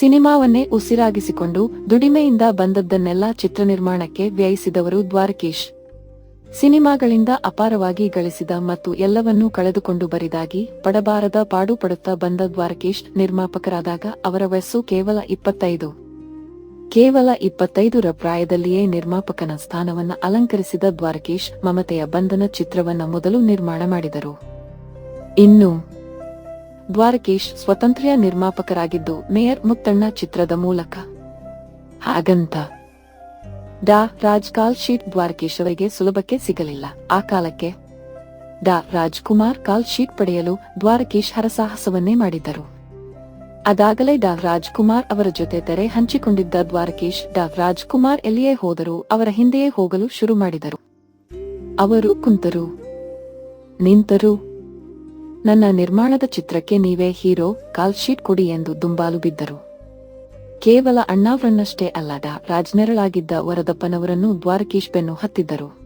ಸಿನಿಮಾವನ್ನೇ ಉಸಿರಾಗಿಸಿಕೊಂಡು ದುಡಿಮೆಯಿಂದ ಬಂದದ್ದನ್ನೆಲ್ಲ ಚಿತ್ರ ನಿರ್ಮಾಣಕ್ಕೆ ವ್ಯಯಿಸಿದವರು ದ್ವಾರಕೀಶ್. ಸಿನಿಮಾಗಳಿಂದ ಅಪಾರವಾಗಿ ಗಳಿಸಿದ ಮತ್ತು ಎಲ್ಲವನ್ನೂ ಕಳೆದುಕೊಂಡು ಬರಿದಾಗಿ ಪಡಬಾರದ ಪಾಡು ಪಡುತ್ತಾ ಬಂದ ದ್ವಾರಕೀಶ್ ನಿರ್ಮಾಪಕರಾದಾಗ ಅವರ ವಯಸ್ಸು ಕೇವಲ ಇಪ್ಪತ್ತೈದು. ಕೇವಲ ಇಪ್ಪತ್ತೈದರ ಪ್ರಾಯದಲ್ಲಿಯೇ ನಿರ್ಮಾಪಕನ ಸ್ಥಾನವನ್ನು ಅಲಂಕರಿಸಿದ ದ್ವಾರಕೀಶ್ ಮಮತೆಯ ಬಂಧನ ಚಿತ್ರವನ್ನ ಮೊದಲು ನಿರ್ಮಾಣ ಮಾಡಿದರು. ಇನ್ನು ದ್ವಾರಕೀಶ್ ಸ್ವತಂತ್ರ ನಿರ್ಮಾಪಕರಾಗಿದ್ದು ಮೇಯರ್ ಮುತ್ತಣ್ಣ ಚಿತ್ರದ ಮೂಲಕ. ಹಾಗಂತ ಡಾ ರಾಜ್ ಕಾಲ್ ಶೀಟ್ ದ್ವಾರಕೇಶ್ ಅವರಿಗೆ ಸುಲಭಕ್ಕೆ ಸಿಗಲಿಲ್ಲ. ಆ ಕಾಲಕ್ಕೆ ಡಾ ರಾಜ್ಕುಮಾರ್ ಕಾಲ್ ಶೀಟ್ ಪಡೆಯಲು ದ್ವಾರಕೇಶ್ ಹರಸಾಹಸವನ್ನೇ ಮಾಡಿದ್ದರು. ಅದಾಗಲೇ ಡಾ ರಾಜ್ಕುಮಾರ್ ಅವರ ಜೊತೆ ತೆರೆ ಹಂಚಿಕೊಂಡಿದ್ದ ದ್ವಾರಕೇಶ್ ಡಾ ರಾಜ್ಕುಮಾರ್ ಎಲ್ಲಿಯೇ ಹೋದರೂ ಅವರ ಹಿಂದೆಯೇ ಹೋಗಲು ಶುರು ಮಾಡಿದರು. ಅವರು ಕುಂತರು, ನಿಂತರು ನನ್ನ ನಿರ್ಮಾಣದ ಚಿತ್ರಕ್ಕೆ ನೀವೇ ಹೀರೋ, ಕಾಲ್ ಶೀಟ್ ಕೊಡಿ ಎಂದು ದುಂಬಾಲು ಬಿದ್ದರು. ಕೇವಲ ಅಣ್ಣಾವ್ರನ್ನಷ್ಟೇ ಅಲ್ಲದ ರಾಜ್ನೆರಳಾಗಿದ್ದ ವರದಪ್ಪನವರನ್ನು ದ್ವಾರಕೀಶ್ ಬೆನ್ನು ಹತ್ತಿದ್ದರು.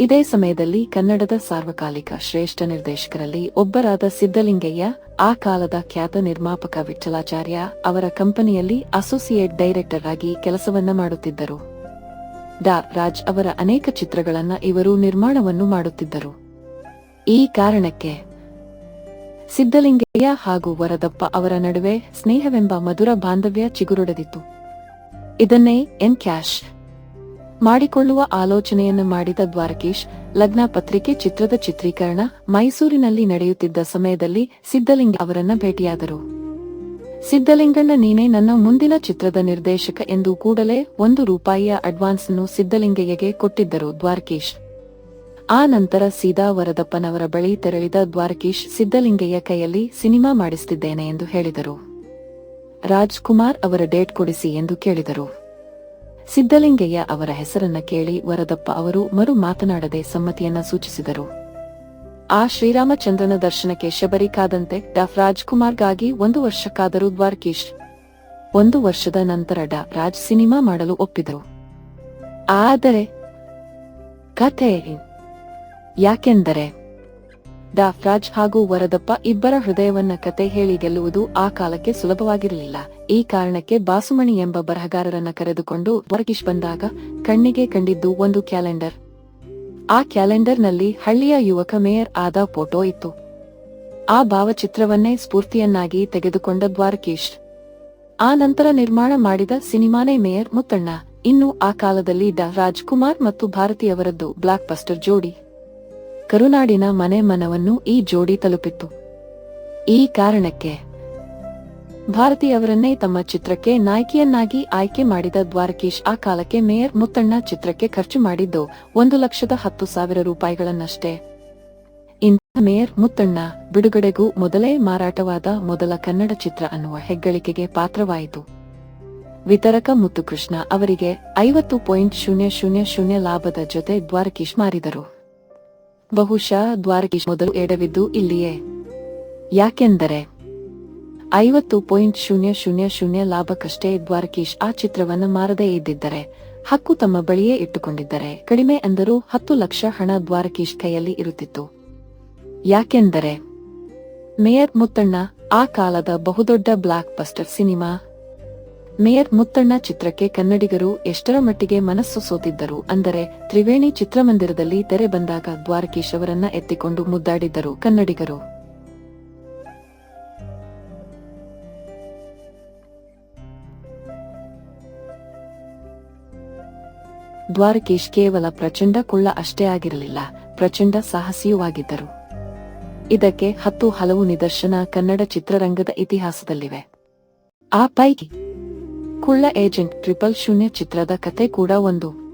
ಇದೇ ಸಮಯದಲ್ಲಿ ಕನ್ನಡದ ಸಾರ್ವಕಾಲಿಕ ಶ್ರೇಷ್ಠ ನಿರ್ದೇಶಕರಲ್ಲಿ ಒಬ್ಬರಾದ ಸಿದ್ದಲಿಂಗಯ್ಯ ಆ ಕಾಲದ ಖ್ಯಾತ ನಿರ್ಮಾಪಕ ವಿಠಲಾಚಾರ್ಯ ಅವರ ಕಂಪನಿಯಲ್ಲಿ ಅಸೋಸಿಯೇಟ್ ಡೈರೆಕ್ಟರ್ ಆಗಿ ಕೆಲಸವನ್ನ ಮಾಡುತ್ತಿದ್ದರು. ಡಾ. ರಾಜ್ ಅವರ ಅನೇಕ ಚಿತ್ರಗಳನ್ನ ಇವರು ನಿರ್ಮಾಣವನ್ನು ಮಾಡುತ್ತಿದ್ದರು. ಈ ಕಾರಣಕ್ಕೆ ಸಿದ್ದಲಿಂಗಯ್ಯ ಹಾಗೂ ವರದಪ್ಪ ಅವರ ನಡುವೆ ಸ್ನೇಹವೆಂಬ ಮಧುರ ಬಾಂಧವ್ಯ ಚಿಗುರುಡದಿತ್ತು. ಇದನ್ನೇ ಎನ್ ಕ್ಯಾಶ್. ಮಾಡಿಕೊಳ್ಳುವ ಆಲೋಚನೆಯನ್ನು ಮಾಡಿದ ದ್ವಾರಕೀಶ್, ಲಗ್ನ ಪತ್ರಿಕೆ ಚಿತ್ರದ ಚಿತ್ರೀಕರಣ ಮೈಸೂರಿನಲ್ಲಿ ನಡೆಯುತ್ತಿದ್ದ ಸಮಯದಲ್ಲಿ ಸಿದ್ದಲಿಂಗ ಅವರನ್ನ ಭೇಟಿಯಾದರು. ಸಿದ್ದಲಿಂಗಣ್ಣ ನೀನೇ ನನ್ನ ಮುಂದಿನ ಚಿತ್ರದ ನಿರ್ದೇಶಕ ಎಂದು ಕೂಡಲೇ ಒಂದು ರೂಪಾಯಿಯ ಅಡ್ವಾನ್ಸ್ ಅನ್ನು ಸಿದ್ದಲಿಂಗಯ್ಯಗೆ ಕೊಟ್ಟಿದ್ದರು ದ್ವಾರಕೀಶ್. ಆ ನಂತರ ಸೀದಾ ವರದಪ್ಪನವರ ಬಳಿ ತೆರಳಿದ ದ್ವಾರಕೀಶ್ ಸಿದ್ದಲಿಂಗಯ್ಯ ಕೈಯಲ್ಲಿ ಸಿನಿಮಾ ಮಾಡಿಸುತ್ತಿದ್ದೇನೆ ಎಂದು ಹೇಳಿದರು. ರಾಜ್ಕುಮಾರ್ ಅವರ ಡೇಟ್ ಕೊಡಿಸಿ ಎಂದು ಕೇಳಿದರು. ಸಿದ್ದಲಿಂಗಯ್ಯ ಅವರ ಹೆಸರನ್ನ ಕೇಳಿ ವರದಪ್ಪ ಅವರು ಮರು ಮಾತನಾಡದೆ ಸಮ್ಮತಿಯನ್ನ ಸೂಚಿಸಿದರು. ಆ ಶ್ರೀರಾಮಚಂದ್ರನ ದರ್ಶನಕ್ಕೆ ಶಬರಿ ಕಾದಂತೆ ಡಾ. ರಾಜ್ಕುಮಾರ್ಗಾಗಿ ಒಂದು ವರ್ಷಕ್ಕಾದರೂ ಕಾದರು ದ್ವಾರಕೀಶ್, ಒಂದು ವರ್ಷದ ನಂತರ ಡಾ. ರಾಜ್ ಸಿನಿಮಾ ಮಾಡಲು ಒಪ್ಪಿದರು. ಆದರೆ ಕಥೆ ಯಾಕೆಂದರೆ ಡಾ ಫ್ರಾಜ್ ಹಾಗೂ ವರದಪ್ಪ ಇಬ್ಬರ ಹೃದಯವನ್ನ ಕತೆ ಹೇಳಿ ಗೆಲ್ಲುವುದು ಆ ಕಾಲಕ್ಕೆ ಸುಲಭವಾಗಿರಲಿಲ್ಲ. ಈ ಕಾರಣಕ್ಕೆ ಬಾಸುಮಣಿ ಎಂಬ ಬರಹಗಾರರನ್ನ ಕರೆದುಕೊಂಡು ದ್ವಾರಕೀಶ್ ಬಂದಾಗ ಕಣ್ಣಿಗೆ ಕಂಡಿದ್ದು ಒಂದು ಕ್ಯಾಲೆಂಡರ್. ಆ ಕ್ಯಾಲೆಂಡರ್ನಲ್ಲಿ ಹಳ್ಳಿಯ ಯುವಕ ಮೇಯರ್ ಆದ ಫೋಟೋ ಇತ್ತು. ಆ ಭಾವಚಿತ್ರವನ್ನೇ ಸ್ಫೂರ್ತಿಯನ್ನಾಗಿ ತೆಗೆದುಕೊಂಡ ದ್ವಾರಕೀಶ್. ಆ ನಂತರ ನಿರ್ಮಾಣ ಮಾಡಿದ ಸಿನಿಮಾನೇ ಮೇಯರ್ ಮುತ್ತಣ್ಣ. ಇನ್ನು ಆ ಕಾಲದಲ್ಲಿ ಡಾ ರಾಜ್ಕುಮಾರ್ ಮತ್ತು ಭಾರತಿಯವರದ್ದು ಬ್ಲಾಕ್ ಬಸ್ಟರ್ ಜೋಡಿ. ಕರುನಾಡಿನ ಮನೆ ಮನವನ್ನು ಈ ಜೋಡಿ ತಲುಪಿತ್ತು. ಈ ಕಾರಣಕ್ಕೆ ಭಾರತಿಯವರನ್ನೇ ತಮ್ಮ ಚಿತ್ರಕ್ಕೆ ನಾಯಕಿಯನ್ನಾಗಿ ಆಯ್ಕೆ ಮಾಡಿದ ದ್ವಾರಕೀಶ್ ಆ ಕಾಲಕ್ಕೆ ಮೇಯರ್ ಮುತ್ತಣ್ಣ ಚಿತ್ರಕ್ಕೆ ಖರ್ಚು ಮಾಡಿದ್ದು ಒಂದು ಲಕ್ಷದ ಹತ್ತು ಸಾವಿರ ರೂಪಾಯಿಗಳನ್ನಷ್ಟೇ. ಇಂಥ ಮೇಯರ್ ಮುತ್ತಣ್ಣ ಬಿಡುಗಡೆಗೂ ಮೊದಲೇ ಮಾರಾಟವಾದ ಮೊದಲ ಕನ್ನಡ ಚಿತ್ರ ಅನ್ನುವ ಹೆಗ್ಗಳಿಕೆಗೆ ಪಾತ್ರವಾಯಿತು. ವಿತರಕ ಮುತ್ತುಕೃಷ್ಣ ಅವರಿಗೆ ಐವತ್ತು ಪಾಯಿಂಟ್ ಶೂನ್ಯ ಶೂನ್ಯ ಶೂನ್ಯ ಲಾಭದ ಜೊತೆ ದ್ವಾರಕೀಶ್ ಮಾರಿದರು. ಬಹುಶಃ ದ್ವಾರಕೀಶ್ ಮೊದಲು ಎಡವಿದ್ದು ಇಲ್ಲಿಯೇ. ಯಾಕೆಂದರೆ ಐವತ್ತು ಪಾಯಿಂಟ್ ಶೂನ್ಯ ಶೂನ್ಯ ಶೂನ್ಯ ಲಾಭಕ್ಕಷ್ಟೇ ದ್ವಾರಕೀಶ್ ಆ ಚಿತ್ರವನ್ನು ಮಾರದೇ ಇದ್ದಿದ್ದರೆ, ಹಕ್ಕು ತಮ್ಮ ಬಳಿಯೇ ಇಟ್ಟುಕೊಂಡಿದ್ದರೆ, ಕಡಿಮೆ ಅಂದರೂ ಹತ್ತು ಲಕ್ಷ ಹಣ ದ್ವಾರಕೀಶ್ ಕೈಯಲ್ಲಿ ಇರುತ್ತಿತ್ತು. ಯಾಕೆಂದರೆ ಮೇಯರ್ ಮುತ್ತಣ್ಣ, ಆ ಕಾಲದ ಬಹುದೊಡ್ಡ blockbuster cinema mayor Muthanna ಚಿತ್ರಕ್ಕೆ ಕನ್ನಡಿಗರು ಎಷ್ಟರ ಮಟ್ಟಿಗೆ ಮನಸ್ಸು ಸೋತಿದ್ದರು ಅಂದರೆ ತ್ರಿವೇಣಿ ಚಿತ್ರಮಂದಿರದಲ್ಲಿ ತೆರೆ ಬಂದಾಗ ದ್ವಾರಕೀಶ್ ಅವರನ್ನ ಎತ್ತಿಕೊಂಡು ಮುದ್ದಾಡಿದ್ದರು ಕನ್ನಡಿಗರು. ದ್ವಾರಕೀಶ್ ಕೇವಲ ಪ್ರಚಂಡ ಕುಳ್ಳ ಅಷ್ಟೇ ಆಗಿರಲಿಲ್ಲ, ಪ್ರಚಂಡ ಸಾಹಸಿಯೂ ಆಗಿದ್ದರು. ಇದಕ್ಕೆ ಹತ್ತು ಹಲವು ನಿದರ್ಶನ ಕನ್ನಡ ಚಿತ್ರರಂಗದ ಇತಿಹಾಸದಲ್ಲಿವೆ. ಆ ಪೈಕಿ ಕುಳ್ಳ ಏಜೆಂಟ್ ಟ್ರಿಪಲ್ ಶೂನ್ಯ ಚಿತ್ರದ ಕತೆ ಕೂಡ ಒಂದು.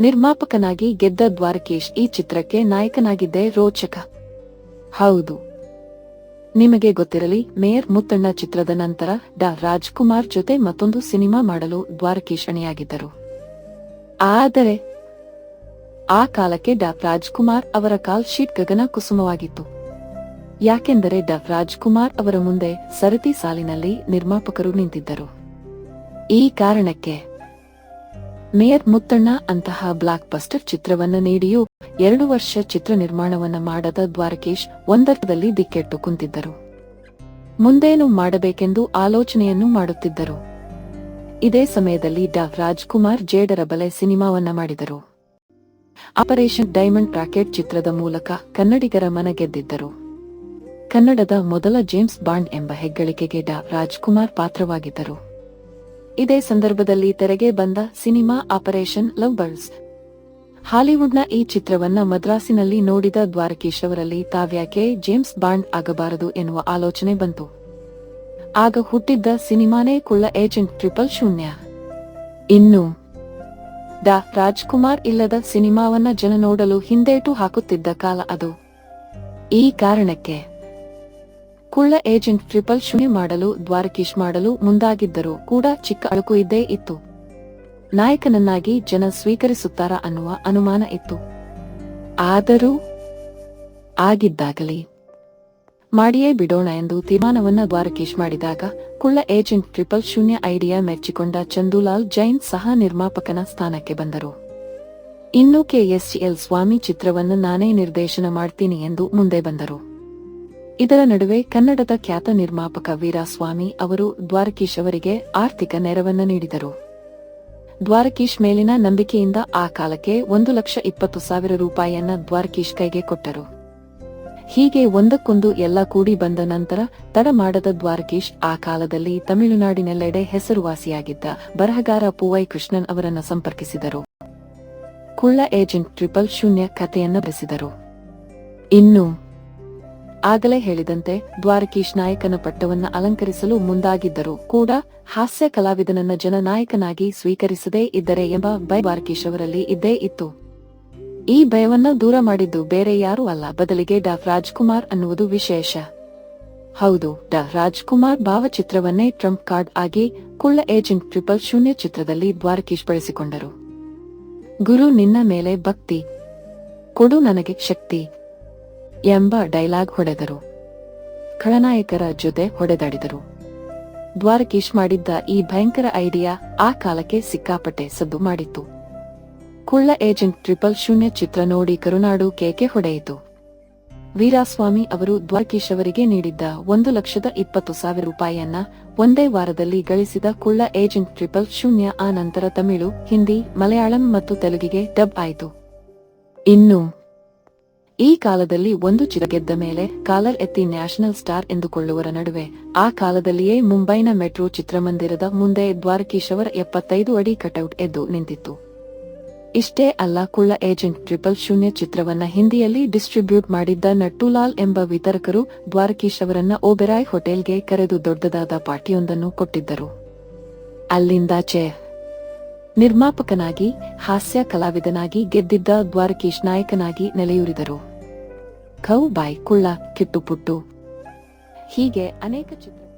ನಿರ್ಮಾಪಕನಾಗಿ ಗೆದ್ದ ದ್ವಾರಕೇಶ್ ಈ ಚಿತ್ರಕ್ಕೆ ನಾಯಕನಾಗಿದ್ದೇ ರೋಚಕ. ಹೌದು. ನಿಮಗೆ ಗೊತ್ತಿರಲಿ, ಮೇಯರ್ ಮುತ್ತಣ್ಣ ಚಿತ್ರದ ನಂತರ ಡಾ. ರಾಜ್ಕುಮಾರ್ ಜೊತೆ ಮತ್ತೊಂದು ಸಿನಿಮಾ ಮಾಡಲು ದ್ವಾರಕೀಶ್ ಅಣಿಯಾಗಿದ್ದರು. ಆದರೆ, ಆ ಕಾಲಕ್ಕೆ ಡಾ. ರಾಜ್ಕುಮಾರ್ ಅವರ ಕಾಲ್ ಶೀಟ್ ಗಗನ ಕುಸುಮವಾಗಿತ್ತು. ಯಾಕೆಂದರೆ ಡಾ. ರಾಜ್ಕುಮಾರ್ ಅವರ ಮುಂದೆ ಸರತಿ ಸಾಲಿನಲ್ಲಿ ನಿರ್ಮಾಪಕರು ನಿಂತಿದ್ದರು. ಈ ಕಾರಣಕ್ಕೆ ಮೇಯರ್ ಮುತ್ತಣ್ಣ ಅಂತಹ ಬ್ಲಾಕ್ ಬಸ್ಟರ್ ಚಿತ್ರವನ್ನು ನೀಡಿಯೂ ಎರಡು ವರ್ಷ ಚಿತ್ರ ನಿರ್ಮಾಣವನ್ನು ಮಾಡದ ದ್ವಾರಕೇಶ್ ಒಂದರ್ಥದಲ್ಲಿ ದಿಕ್ಕೆಟ್ಟು ಕುಂತಿದ್ದರು. ಮುಂದೇನು ಮಾಡಬೇಕೆಂದು ಆಲೋಚನೆಯನ್ನು ಮಾಡುತ್ತಿದ್ದರು. ಇದೇ ಸಮಯದಲ್ಲಿ ಡಾ. ರಾಜ್ಕುಮಾರ್ ಜೇಡರ ಬಲೆ ಸಿನಿಮಾವನ್ನ ಮಾಡಿದರು. ಆಪರೇಷನ್ ಡೈಮಂಡ್ ರಾಕೆಟ್ ಚಿತ್ರದ ಮೂಲಕ ಕನ್ನಡಿಗರ ಮನ ಗೆದ್ದಿದ್ದರು ಕನ್ನಡದ ಮೊದಲ ಜೇಮ್ಸ್ ಬಾಂಡ್ ಎಂಬ ಹೆಗ್ಗಳಿಕೆಗೆ ಡಾ. ರಾಜ್ಕುಮಾರ್ ಪಾತ್ರವಾಗಿದ್ದರು. ಇದೇ ಸಂದರ್ಭದಲ್ಲಿ ತೆರೆಗೆ ಬಂದ ಸಿನಿಮಾ ಆಪರೇಷನ್ ಲವ್ ಬರ್ಡ್ಸ್. ಹಾಲಿವುಡ್ನ ಈ ಚಿತ್ರವನ್ನ ಮದ್ರಾಸಿನಲ್ಲಿ ನೋಡಿದ ದ್ವಾರಕೀಶ್ ಅವರಲ್ಲಿ ತಾವ್ಯಾಕೆ ಜೇಮ್ಸ್ ಬಾಂಡ್ ಆಗಬಾರದು ಎನ್ನುವ ಆಲೋಚನೆ ಬಂತು. ಆಗ ಹುಟ್ಟಿದ್ದ ಸಿನಿಮಾನೇ ಕುಳ್ಳ ಏಜೆಂಟ್ ಟ್ರಿಪಲ್ ಶೂನ್ಯ. ಇನ್ನು ಡಾ ರಾಜ್ಕುಮಾರ್ ಇಲ್ಲದ ಸಿನಿಮಾವನ್ನ ಜನ ನೋಡಲು ಹಿಂದೇಟು ಹಾಕುತ್ತಿದ್ದ ಕಾಲ ಅದು. ಈ ಕಾರಣಕ್ಕೆ ಕುಳ್ಳ ಏಜೆಂಟ್ ಟ್ರಿಪಲ್ ಶೂನ್ಯ ಮಾಡಲು, ದ್ವಾರಕೀಶ್ ಮಾಡಲು ಮುಂದಾಗಿದ್ದರೂ ಕೂಡ ಚಿಕ್ಕ ಅಳುಕು ಇದ್ದೇ ಇತ್ತು. ನಾಯಕನನ್ನಾಗಿ ಜನ ಸ್ವೀಕರಿಸುತ್ತಾರಾ ಅನ್ನುವ ಅನುಮಾನ ಇತ್ತು. ಆದರೂ ಆಗಿದ್ದಾಗಲಿ. ಮಾಡಿಯೇ ಬಿಡೋಣ ಎಂದು ತೀರ್ಮಾನವನ್ನ ದ್ವಾರಕೀಶ್ ಮಾಡಿದಾಗ ಕುಳ್ಳ ಏಜೆಂಟ್ ಟ್ರಿಪಲ್ ಶೂನ್ಯ ಐಡಿಯಾ ಮೆಚ್ಚಿಕೊಂಡ ಚಂದುಲಾಲ್ ಜೈನ್ ಸಹ ನಿರ್ಮಾಪಕನ ಸ್ಥಾನಕ್ಕೆ ಬಂದರು. ಇನ್ನು ಕೆಎಸ್ಸಿಎಲ್ ಸ್ವಾಮಿ ಚಿತ್ರವನ್ನು ನಾನೇ ನಿರ್ದೇಶನ ಮಾಡ್ತೀನಿ ಎಂದು ಮುಂದೆ ಬಂದರು. ಇದರ ನಡುವೆ ಕನ್ನಡದ ಖ್ಯಾತ ನಿರ್ಮಾಪಕ ವೀರಾಸ್ವಾಮಿ ಅವರು ದ್ವಾರಕೀಶ್ ಅವರಿಗೆ ಆರ್ಥಿಕ ನೆರವನ್ನು ನೀಡಿದರು. ದ್ವಾರಕೀಶ್ ಮೇಲಿನ ನಂಬಿಕೆಯಿಂದ ಆ ಕಾಲಕ್ಕೆ ಒಂದು ಲಕ್ಷ ಇಪ್ಪತ್ತು ಸಾವಿರ ರೂಪಾಯಿಯನ್ನ ದ್ವಾರಕೀಶ್ ಕೈಗೆ ಕೊಟ್ಟರು. ಹೀಗೆ ಒಂದಕ್ಕೊಂದು ಎಲ್ಲ ಕೂಡಿ ಬಂದ ನಂತರ ತಡ ಮಾಡದ ದ್ವಾರಕೀಶ್ ಆ ಕಾಲದಲ್ಲಿ ತಮಿಳುನಾಡಿನೆಲ್ಲೆಡೆ ಹೆಸರುವಾಸಿಯಾಗಿದ್ದ ಬರಹಗಾರ ಪೂವೈ ಕೃಷ್ಣನ್ ಅವರನ್ನು ಸಂಪರ್ಕಿಸಿದರು. ಕುಳ್ಳ ಏಜೆಂಟ್ ಟ್ರಿಪಲ್ ಶೂನ್ಯ ಕಥೆಯನ್ನು ಬೆಸಿದರು ಇನ್ನು ಆಗಲೇ ಹೇಳಿದಂತೆ ದ್ವಾರಕೀಶ್ ನಾಯಕನ ಪಟ್ಟವನ್ನ ಅಲಂಕರಿಸಲು ಮುಂದಾಗಿದ್ದರು. ಕೂಡ ಹಾಸ್ಯ ಕಲಾವಿದನನ್ನ ಜನನಾಯಕನಾಗಿ ಸ್ವೀಕರಿಸದೇ ಇದ್ದರೆ ಎಂಬ ಭಯ ದ್ವಾರಕೀಶ್ ಅವರಲ್ಲಿ ಇದ್ದೇ ಇತ್ತು. ಈ ಭಯವನ್ನ ದೂರ ಮಾಡಿದ್ದು ಬೇರೆ ಯಾರೂ ಅಲ್ಲ. ಬದಲಿಗೆ ಡಾ. ರಾಜ್ಕುಮಾರ್ ಅನ್ನುವುದು ವಿಶೇಷ. ಹೌದು, ಡಾ. ರಾಜ್ಕುಮಾರ್ ಭಾವಚಿತ್ರವನ್ನೇ ಟ್ರಂಪ್ ಕಾರ್ಡ್ ಆಗಿ ಕುಳ್ಳ ಏಜೆಂಟ್ ಟ್ರಿಪಲ್ ಶೂನ್ಯ ಚಿತ್ರದಲ್ಲಿ ದ್ವಾರಕೀಶ್ ಬಳಸಿಕೊಂಡರು. ಗುರು ನಿನ್ನ ಮೇಲೆ ಭಕ್ತಿ. ಕೊಡು ನನಗೆ ಶಕ್ತಿ. ಎಂಬ ಡೈಲಾಗ್ ಹೊಡೆದರು. ಖಳನಾಯಕರ ಜೊತೆ ಹೊಡೆದಾಡಿದರು. ದ್ವಾರಕೀಶ್ ಮಾಡಿದ್ದ ಈ ಭಯಂಕರ ಐಡಿಯಾ ಆ ಕಾಲಕ್ಕೆ ಸಿಕ್ಕಾಪಟ್ಟೆ ಸದ್ದು ಮಾಡಿತ್ತು. ಕುಳ್ಳ ಏಜೆಂಟ್ ಟ್ರಿಪಲ್ ಶೂನ್ಯ ಚಿತ್ರ ನೋಡಿ ಕರುನಾಡು ಕೇಕೆ ಹೊಡೆಯಿತು. ವೀರಾಸ್ವಾಮಿ ಅವರು ದ್ವಾರಕೀಶ್ ಅವರಿಗೆ ನೀಡಿದ್ದ ಒಂದು ಲಕ್ಷದ ಇಪ್ಪತ್ತು ಸಾವಿರ ರೂಪಾಯಿಯನ್ನ ಒಂದೇ ವಾರದಲ್ಲಿ ಗಳಿಸಿದ ಕುಳ್ಳ ಏಜೆಂಟ್ ಟ್ರಿಪಲ್ ಶೂನ್ಯ ಆ ನಂತರ ತಮಿಳು, ಹಿಂದಿ, ಮಲಯಾಳಂ ಮತ್ತು ತೆಲುಗಿಗೆ ಡಬ್ ಆಯಿತು. ಇನ್ನು ಈ ಕಾಲದಲ್ಲಿ ಒಂದು ಚಿರ ಗೆದ್ದ ಮೇಲೆ ಕಾಲರ್ ಎತ್ತಿ ನ್ಯಾಷನಲ್ ಸ್ಟಾರ್ ಎಂದುಕೊಳ್ಳುವರ ನಡುವೆ, ಆ ಕಾಲದಲ್ಲಿಯೇ ಮುಂಬೈನ ಮೆಟ್ರೋ ಚಿತ್ರಮಂದಿರದ ಮುಂದೆ ದ್ವಾರಕೀಶ್ ಅವರ ಎಪ್ಪತ್ತೈದು ಅಡಿ ಕಟೌಟ್ ಎದ್ದು ನಿಂತಿತ್ತು. ಇಷ್ಟೇ ಅಲ್ಲ, ಕುಳ್ಳ ಏಜೆಂಟ್ ಟ್ರಿಪಲ್ ಶೂನ್ಯ ಚಿತ್ರವನ್ನ ಹಿಂದಿಯಲ್ಲಿ ಡಿಸ್ಟ್ರಿಬ್ಯೂಟ್ ಮಾಡಿದ್ದ ನಟ್ಟುಲಾಲ್ ಎಂಬ ವಿತರಕರು ದ್ವಾರಕೀಶ್ ಅವರನ್ನ ಓಬೆರಾಯ್ ಹೋಟೆಲ್ಗೆ ಕರೆದು ದೊಡ್ಡದಾದ ಪಾರ್ಟಿಯೊಂದನ್ನು ಕೊಟ್ಟಿದ್ದರು. ಅಲ್ಲಿಂದಾಚೆ ನಿರ್ಮಾಪಕನಾಗಿ ಹಾಸ್ಯ ಕಲಾವಿದನಾಗಿ ಗೆದ್ದಿದ್ದ ದ್ವಾರಕೇಶ್ ನಾಯಕನಾಗಿ ನೆಲೆಯೂರಿದರು. ಖೌ ಬಾಯ್ ಕುಳ್ಳ ಕಿಟ್ಟುಪುಟ್ಟು ಹೀಗೆ ಅನೇಕ ಚಿತ್ರ